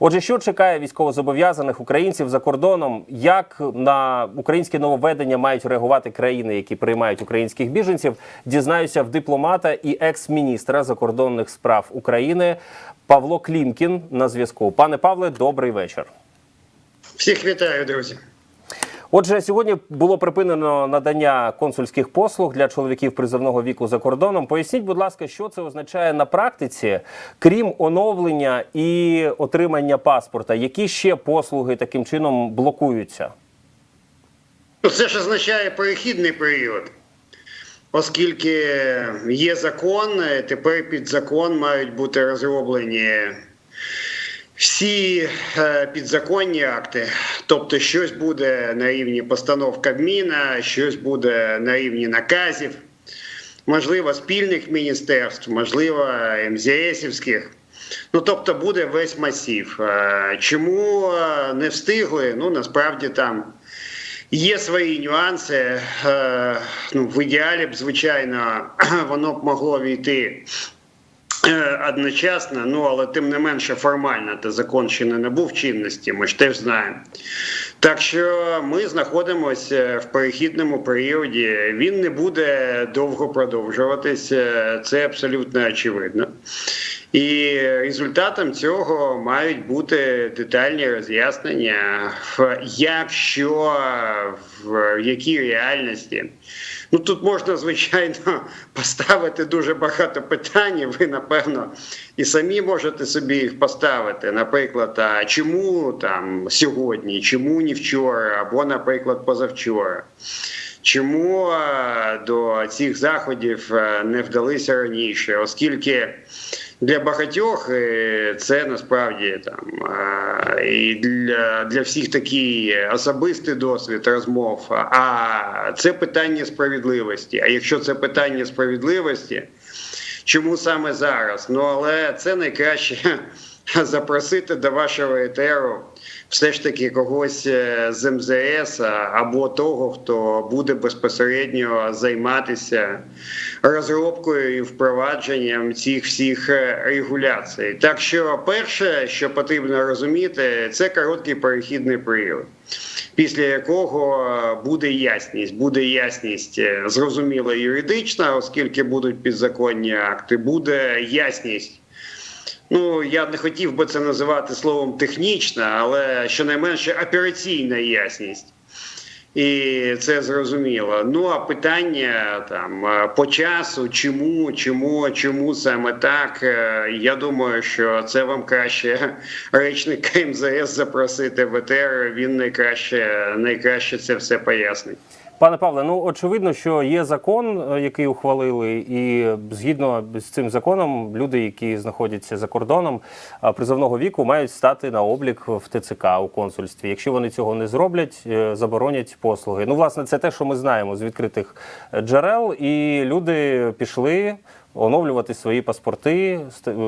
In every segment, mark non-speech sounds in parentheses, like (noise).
Отже, що чекає військовозобов'язаних українців за кордоном? Як на українське нововведення мають реагувати країни, які приймають українських біженців? Дізнаюся в дипломата і екс-міністра закордонних справ України Павло Клімкін на зв'язку. Пане Павле, добрий вечір. Всіх вітаю, друзі. Отже, сьогодні було припинено надання консульських послуг для чоловіків призовного віку за кордоном. Поясніть, будь ласка, що це означає на практиці, крім оновлення і отримання паспорта, які ще послуги таким чином блокуються? Це ж означає перехідний період, оскільки є закон, тепер під закон мають бути розроблені всі е, підзаконні акти. Тобто, щось буде на рівні постанов Кабміна, щось буде на рівні наказів, можливо, спільних міністерств, можливо, МЗСівських. Ну, тобто буде весь масів. Е, Чому е, не встигли? Ну, насправді там є свої нюанси. Ну, в ідеалі б, звичайно, (clears throat) воно б могло війти одночасно, ну але тим не менше формально, та закон ще не набув чинності, ми ж теж знаємо. Так що ми знаходимося в перехідному періоді. Він не буде довго продовжуватися, це абсолютно очевидно. І результатом цього мають бути детальні роз'яснення, як що, в якій реальності. Ну тут можна, звичайно, (laughs) поставити дуже багато питань. Ви, напевно, і самі можете собі їх поставити. Наприклад, а чому там сьогодні, чому не вчора, або, наприклад, позавчора. Чому до цих заходів е, не вдалися раніше, оскільки для багатьох е, це насправді там е, і для, для всіх такий особистий досвід розмов. А це питання справедливості. А якщо це питання справедливості, чому саме зараз? Ну але це найкраще (laughs) запросити до вашого етеру все ж таки когось е, з МЗС або того, хто буде безпосередньо займатися розробкою і впровадженням цих всіх е, регуляцій. Так що, перше, що потрібно розуміти, це короткий перехідний період. Після якого е, буде ясність, буде ясність зрозуміла юридична, оскільки будуть підзаконні акти, буде ясність. Ну я не хотів би це називати словом технічна, але щонайменше операційна ясність. І це зрозуміло. Ну а питання там по часу, чому, чому, чому саме так? е, Я думаю, що це вам краще (laughs) речника МЗС запросити в ЕТР. Він найкраще, найкраще це все пояснить. Пане Павле, ну очевидно, що є закон, е, який ухвалили, і згідно з цим законом, люди, які знаходяться за кордоном е, призовного віку, мають стати на облік в ТЦК у консульстві. Якщо вони цього не зроблять, е, заборонять послуги. Ну, власне, це те, що ми знаємо з відкритих джерел, і люди пішли оновлювати свої паспорти,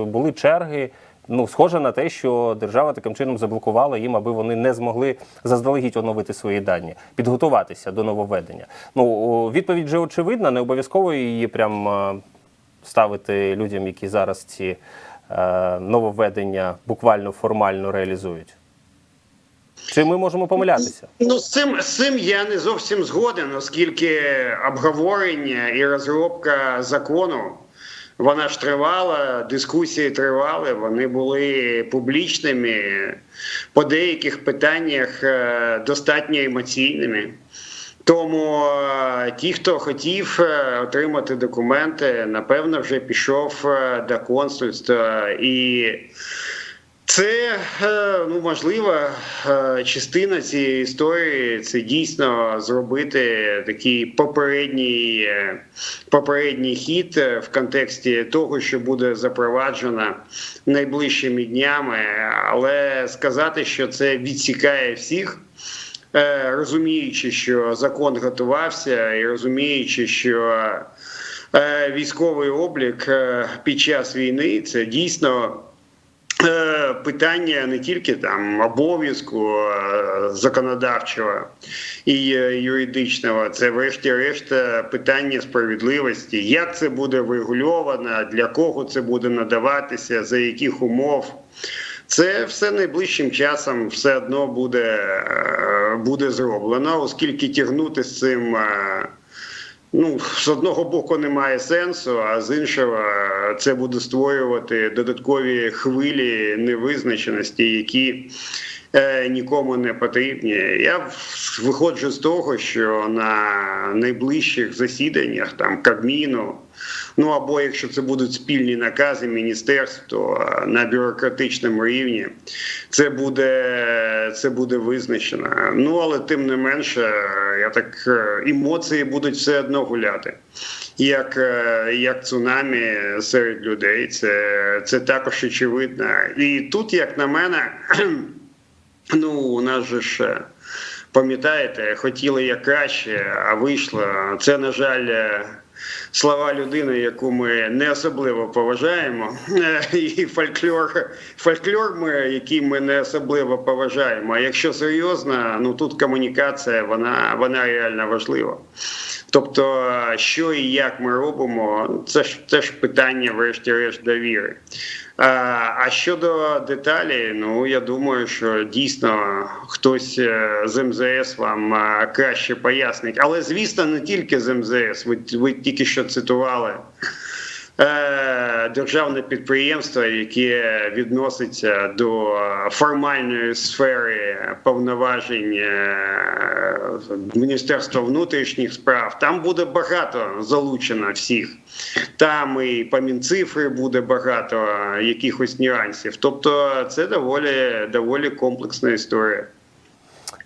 були черги. Ну, схоже на те, що держава таким чином заблокувала їм, аби вони не змогли заздалегідь оновити свої дані, підготуватися до нововведення. Ну, відповідь вже очевидна, не обов'язково її прям е, ставити людям, які зараз ці е, нововведення буквально формально реалізують. Чи ми можемо помилятися? Ну, з цим, з цим я не зовсім згоден, оскільки обговорення і розробка закону. Вона ж тривала, дискусії тривали, вони були публічними, по деяких питаннях е, достатньо емоційними. Тому е, ті, хто хотів е, отримати документи, напевно, вже пішов до консульства і. Це е, ну можливо е, частина цієї історії. Це дійсно зробити такий попередній е, попередній хід в контексті того, що буде запроваджено найближчими днями, але сказати, що це відсікає всіх. Розуміючи, що закон готувався, і розуміючи, що військовий облік під час війни це дійсно питання не тільки там обов'язку е, законодавчого і е, юридичного, це врешті-решт е, питання справедливості. Як це буде врегульовано, для кого це буде надаватися, за яких умов. Це все найближчим часом все одно буде, е, буде зроблено, оскільки тягнути з цим. Ну, з одного боку немає сенсу, а з іншого е, це буде створювати додаткові хвилі невизначеності, які нікому не потрібні. Я виходжу з того, що на найближчих засіданнях там Кабміну, ну або якщо це будуть спільні накази міністерств, то е, на бюрократичному рівні це буде, це буде визначено. Ну але тим не менше, е, я так е, емоції будуть все одно гуляти. Як, е, як цунамі серед людей, це, це також очевидно. І тут, як на мене, (clears throat) ну у нас же ж. е, Пам'ятаєте, хотіли як краще, а вийшло. Це, на жаль, е, слова людини, яку ми не особливо поважаємо, е, і фольклор, фольклор, ми, який ми не особливо поважаємо. А якщо серйозно, ну тут комунікація, вона, вона реально важлива. Тобто, що і як ми робимо, це ж це ж питання, врешті-решт, довіри. А, щодо деталі, ну я думаю, що дійсно хтось е, з МЗС вам е, краще пояснить. Але звісно, не тільки з МЗС. Ви, ви тільки що цитували державне підприємство, яке відноситься до формальної сфери повноважень е, Міністерства внутрішніх справ. Там буде багато залучено всіх. Там і по Мінцифри буде багато е, якихось нюансів. Тобто, це доволі доволі комплексна історія.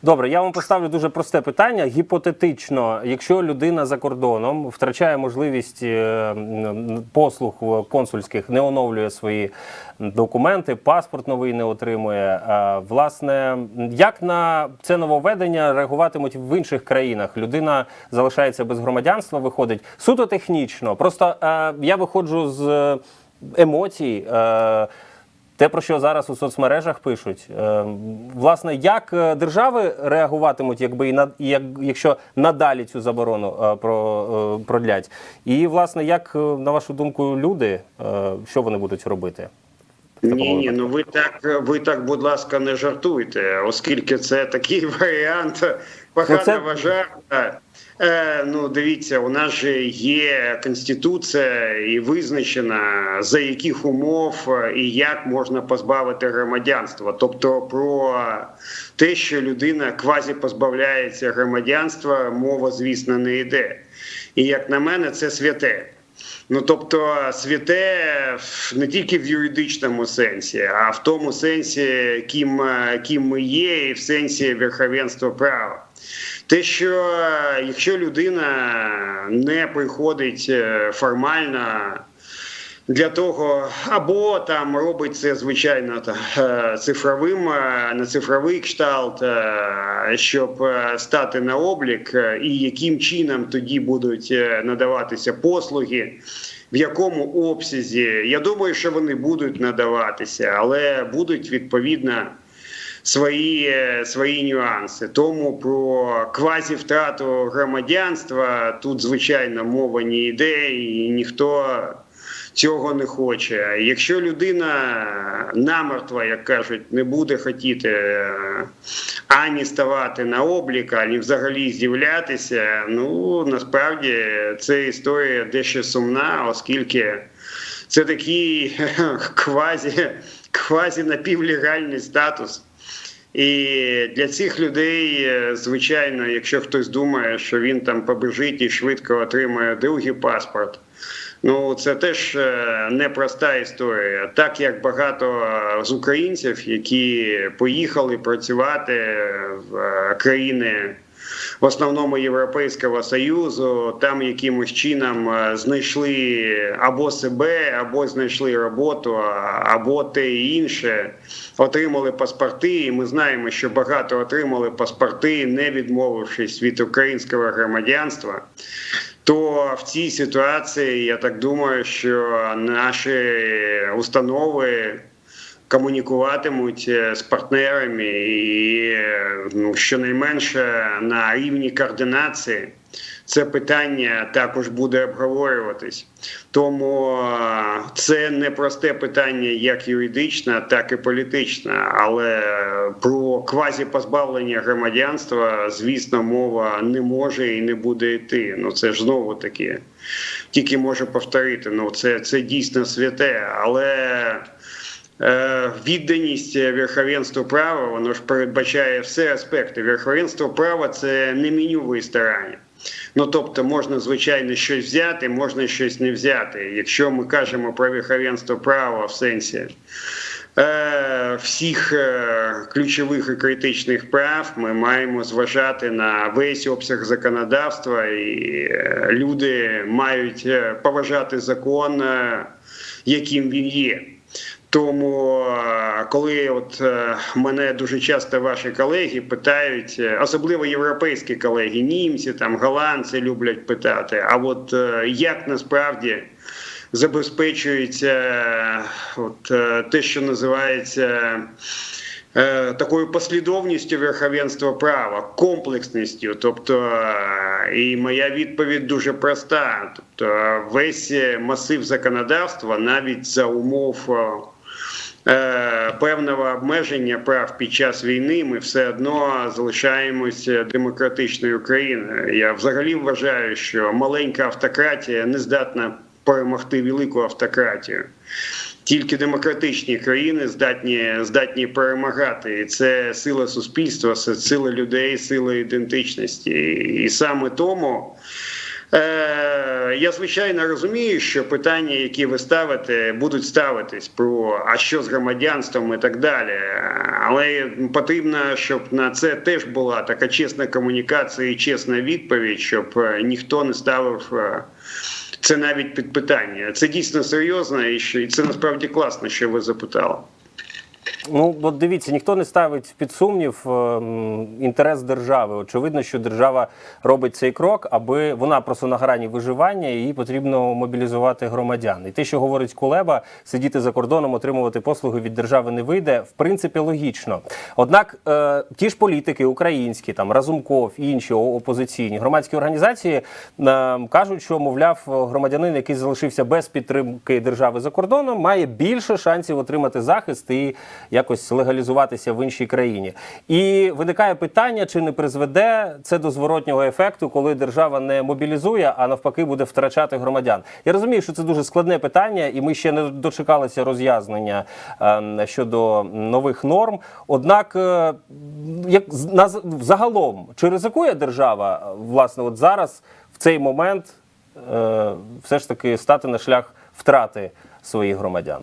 Добре, я вам поставлю дуже просте питання. Гіпотетично, якщо людина за кордоном втрачає можливість е, послуг консульських, не оновлює свої документи, паспорт новий не отримує. е, Власне, як на це нововведення реагуватимуть в інших країнах? Людина залишається без громадянства, виходить суто технічно. Просто е, я виходжу з емоцій. Те, про що зараз у соцмережах пишуть, Е, власне, як е, держави реагуватимуть, якби і на як, якщо надалі цю заборону е, про, продлять, і власне, як на вашу думку, люди, що вони будуть робити? Ні, ні, ну ви так, ви так, будь ласка, не жартуйте, оскільки це такий (laughs) варіант поганого Ну, жарта. Е, ну, дивіться, у нас же є конституція і визначена за яких умов е, і як можна позбавити громадянства. Тобто про те, що людина квазі позбавляється громадянства, мова, звісно, не йде. І як на мене, це святе. Ну тобто святе в- не тільки в юридичному сенсі, а в тому сенсі, ким, е, ким ми є, і в сенсі верховенства права. Те, що е, якщо людина не приходить е, формально для того, або там робить це звичайно та, е, цифровим е, на цифровий кшталт, е, щоб стати на облік, і яким чином тоді будуть надаватися послуги. В якому обсязі я думаю, що вони будуть надаватися, але будуть відповідно свої, свої нюанси. Тому про квазі втрату громадянства тут звичайно мова не йде, і ніхто цього не хоче. Якщо людина намертва, як кажуть, не буде хотіти е, ані ставати на облік, ані взагалі з'являтися, ну насправді це історія дещо сумна, оскільки це такий (laughs) квазі, квазі напівлегальний статус. І для цих людей, е, звичайно, якщо хтось думає, що він там побежить і швидко отримає другий паспорт, ну це теж е, непроста історія. Так як багато е, з українців, які поїхали працювати в е, країни. В основному Європейського союзу там якимось чином знайшли або себе, або знайшли роботу, або те і інше, отримали паспорти. І ми знаємо, що багато отримали паспорти, не відмовившись від українського громадянства. То в цій ситуації я так думаю, що наші установи комунікуватимуть е, з партнерами і ну, щонайменше на рівні координації це питання також буде обговорюватись. Тому е, це не просте питання як юридичне, так і політичне. Але про квазіпозбавлення громадянства, звісно, мова не може і не буде йти. Ну це ж знову таки. Тільки можу повторити, ну це, це дійсно святе, але Е, Відданість верховенству права, воно ж передбачає все аспекти. Верховенство права це не меню ресторані. Ну тобто можна звичайно щось взяти, можна щось не взяти. Якщо ми кажемо про верховенство права в сенсі е, всіх е, ключових і критичних прав, ми маємо зважати на весь обсяг законодавства, і е, люди мають поважати закон, яким він є. Тому е, коли от е, мене дуже часто ваші колеги питають, е, особливо європейські колеги, німці, там голландці люблять питати, а от як насправді забезпечується от те, що називається такою послідовністю верховенства права, комплексністю. Тобто, і моя відповідь дуже проста. Тобто, весь масив законодавства, навіть за умов. Е, Певного обмеження прав під час війни ми все одно залишаємося демократичною країною. Я взагалі вважаю, що маленька автократія не здатна перемогти велику автократію. Тільки демократичні країни здатні здатні перемагати, і це сила суспільства, це сила людей, сила ідентичності. І саме тому я звичайно розумію, що питання, які ви ставите, будуть ставитись про а що з громадянством і так далі. Але потрібно, щоб на це теж була така чесна комунікація і чесна відповідь, щоб е, ніхто не ставив. е, це навіть під питання. Це дійсно серйозно, і це насправді класно, що ви запитали. Ну, от дивіться, ніхто не ставить під сумнів ем, інтерес держави. Очевидно, що держава робить цей крок, аби вона просто на грані виживання, і їй потрібно мобілізувати громадян. І те, що говорить Кулеба, сидіти за кордоном, отримувати послуги від держави не вийде, в принципі, логічно. Однак е, ті ж політики українські, там Разумков інші опозиційні громадські організації е, кажуть, що мовляв, громадянин, який залишився без підтримки держави за кордоном, має більше шансів отримати захист і якось легалізуватися в іншій країні. І виникає питання, чи не призведе це до зворотнього ефекту, коли держава не мобілізує, а навпаки буде втрачати громадян. Я розумію, що це дуже складне питання, і ми ще не дочекалися роз'яснення е, щодо нових норм. Однак, е, як на загалом, чи ризикує держава е, власне от зараз в цей момент е, все ж таки стати на шлях втрати своїх громадян?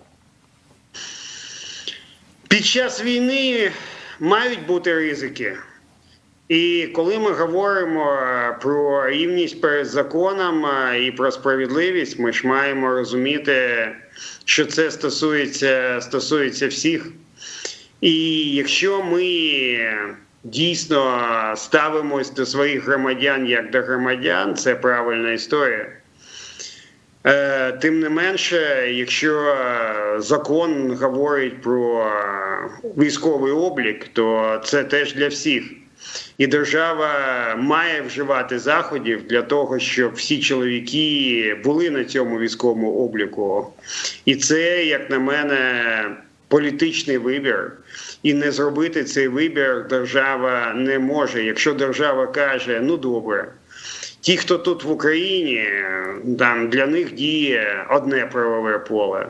Під час війни мають бути ризики. І коли ми говоримо е, про рівність перед законом е, і про справедливість, ми ж маємо розуміти, що це стосується, стосується всіх. І якщо ми дійсно ставимось до своїх громадян як до громадян, це правильна історія. Е, Тим не менше, якщо е, закон говорить про е, військовий облік, то це теж для всіх. І держава має вживати заходів для того, щоб всі чоловіки були на цьому військовому обліку. І це, як на мене, політичний вибір. І не зробити цей вибір держава не може. Якщо держава каже, ну добре. Ті, хто тут в Україні, там для них діє одне правове поле.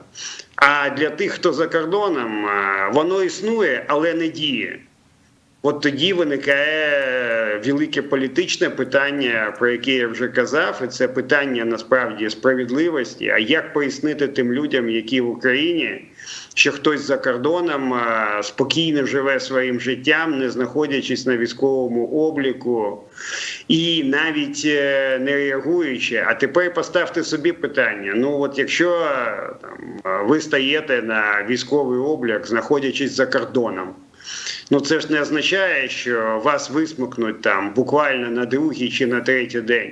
А для тих, хто за кордоном, воно існує, але не діє. От тоді виникає велике політичне питання, про яке я вже казав, і це питання насправді справедливості. А як пояснити тим людям, які в Україні, що хтось за кордоном спокійно живе своїм життям, не знаходячись на військовому обліку і навіть е, не реагуючи. А тепер поставте собі питання: ну от якщо там ви стаєте на військовий облік, знаходячись за кордоном. Ну це ж не означає, що вас висмикнуть там буквально на другий чи на третій день.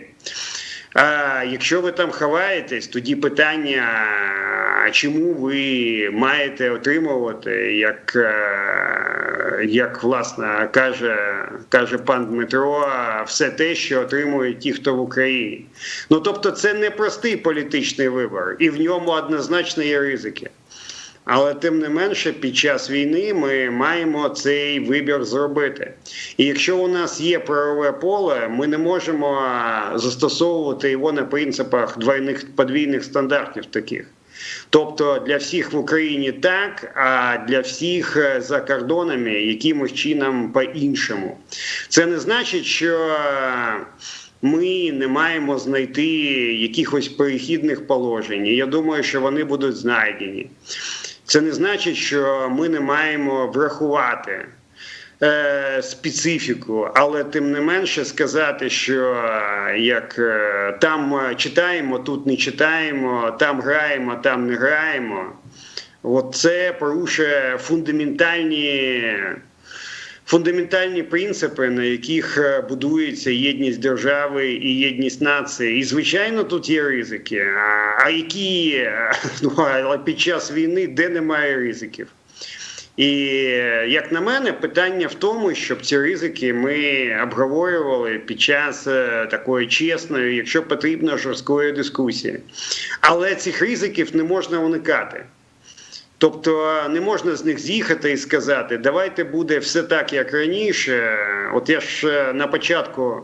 А якщо ви там ховаєтесь, тоді питання, чому ви маєте отримувати, як, е, як власне каже, каже пан Дмитро, все те, що отримують ті, хто в Україні. Ну тобто, це не простий політичний вибор, і в ньому однозначно є ризики. Але тим не менше, під час війни ми маємо цей вибір зробити. І якщо у нас є правове поле, ми не можемо застосовувати його на принципах двойних подвійних стандартів таких. Тобто для всіх в Україні так, а для всіх е, за кордонами якимось чином по-іншому. Це не значить, що е, ми не маємо знайти якихось перехідних положень. Я думаю, що вони будуть знайдені. Це не значить, що ми не маємо врахувати е, специфіку, але тим не менше сказати, що е, як е, там е, читаємо, тут не читаємо, там граємо, там не граємо. От це порушує фундаментальні. Фундаментальні принципи, на яких е, будується єдність держави і єдність нації, і звичайно, тут є ризики. А, які (laughs) ну, але під час війни де немає ризиків? І е, як на мене, питання в тому, щоб ці ризики ми обговорювали під час е, такої чесної, якщо потрібно, жорсткої дискусії. Але цих ризиків не можна уникати. Тобто не можна з них з'їхати і сказати, давайте буде все так, як раніше. От я ж е, на початку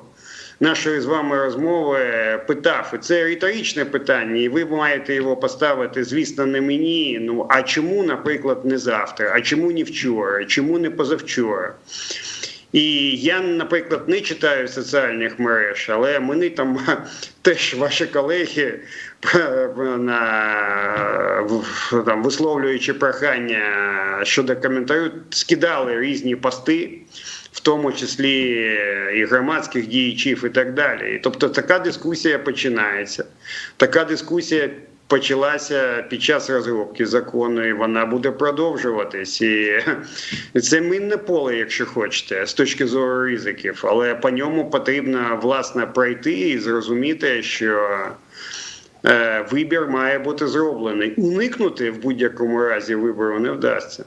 нашої з вами розмови питав, і це риторичне питання, і ви маєте його поставити, звісно, не мені. Ну а чому, наприклад, не завтра? А чому не вчора? Чому не позавчора? І я, наприклад, не читаю соціальних мереж, але мені там (laughs) теж ваші колеги (laughs) на там висловлюючи прохання щодо коментарю, скидали різні пости, в тому числі і громадських діячів, і так далі. Тобто така дискусія починається. Така дискусія. Почалася під час розробки закону, і вона буде продовжуватись. І (laughs) це минне поле, якщо хочете, з точки зору ризиків. Але по ньому потрібно власне пройти і зрозуміти, що е, вибір має бути зроблений. Уникнути в будь-якому разі вибору не вдасться.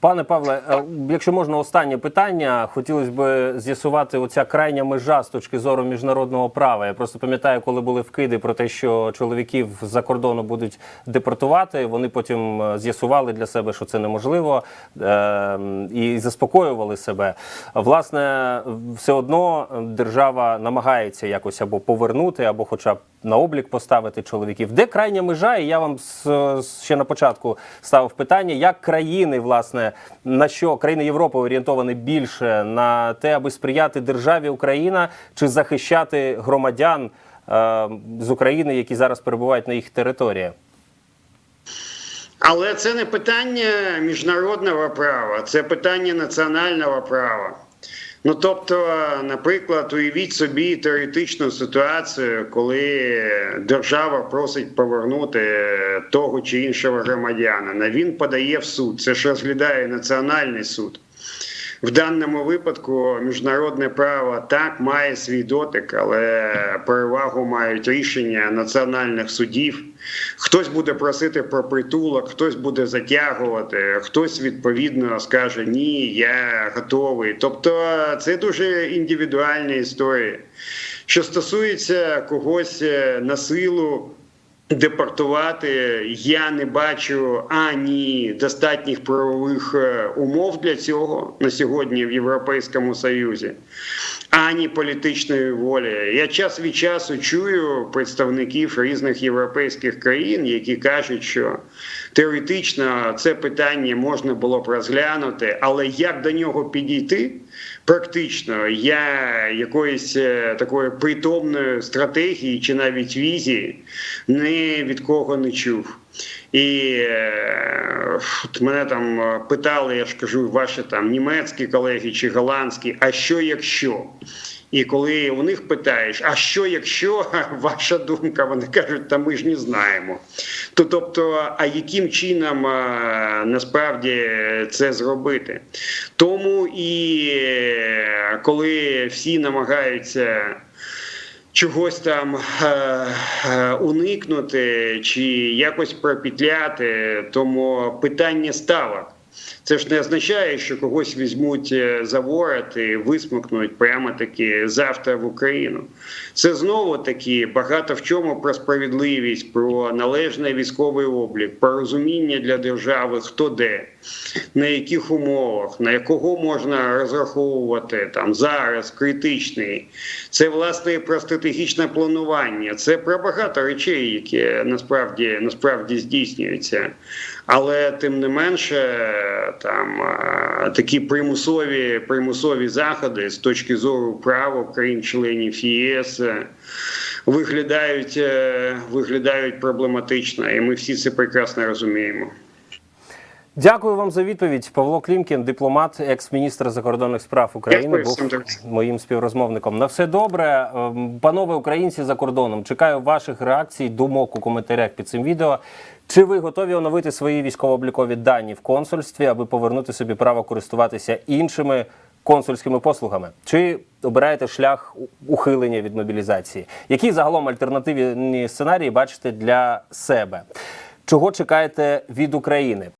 Пане Павле, е, якщо можна останнє питання, хотілося б з'ясувати оця крайня межа з точки зору міжнародного права. Я просто пам'ятаю, коли були вкиди про те, що чоловіків з-за кордону будуть депортувати. Вони потім е, з'ясували для себе, що це неможливо, е, і заспокоювали себе. Власне, все одно держава намагається якось або повернути, або, хоча б на облік поставити чоловіків. Де крайня межа? І я вам ще на початку ставив питання, як країни, власне, на що країни Європи орієнтовані більше на те, аби сприяти державі Україна чи захищати громадян е, з України, які зараз перебувають на їх території? Але це не питання міжнародного права, це питання національного права. Ну тобто, наприклад, уявіть собі теоретичну ситуацію, коли держава просить повернути того чи іншого громадянина. Він подає в суд. Це ж розглядає національний суд. В даному випадку міжнародне право так має свій дотик, але перевагу мають рішення національних судів. Хтось буде просити про притулок, хтось буде затягувати, хтось відповідно скаже Ні, я готовий. Тобто це дуже індивідуальні історії. Що стосується когось е, на силу. Депортувати я не бачу ані достатніх правових е, умов для цього на сьогодні в Європейському Союзі, ані політичної волі. Я час від часу чую представників різних європейських країн, які кажуть, що теоретично це питання можна було б розглянути, але як до нього підійти? Практично я якоїсь е, такої притомної стратегії чи навіть візії ні від кого не чув. І е, от мене там е, питали, я ж кажу, ваші там німецькі колеги чи голландські, а що якщо? І коли у них питаєш, а що якщо (laughs) ваша думка, вони кажуть, та ми ж не знаємо. То тобто, а яким чином а, насправді це зробити? Тому і е, коли всі намагаються чогось там е, е, уникнути чи якось пропетляти, тому питання ставок. Це ж не означає, що когось візьмуть е, за ворот і висмикнуть прямо таки завтра в Україну. Це знову таки багато в чому про справедливість, про належний військовий облік, про розуміння для держави, хто де, на яких умовах, на якого можна розраховувати там зараз, критичний. Це власне про стратегічне планування. Це про багато речей, які насправді насправді здійснюються. Але тим не менше, там е, такі примусові примусові заходи з точки зору прав країн-членів ЄС е, виглядають, е, виглядають проблематично, і ми всі це прекрасно розуміємо. Дякую вам за відповідь. Павло Клімкін, дипломат, екс-міністр закордонних справ України, Дякую був моїм співрозмовником. На все добре, Ем, панове українці за кордоном. Чекаю ваших реакцій, думок у коментарях під цим відео. Чи ви готові оновити свої військово-облікові дані в консульстві, аби повернути собі право користуватися іншими консульськими послугами? Чи обираєте шлях ухилення від мобілізації? Які загалом альтернативні сценарії бачите для себе? Чого чекаєте від України?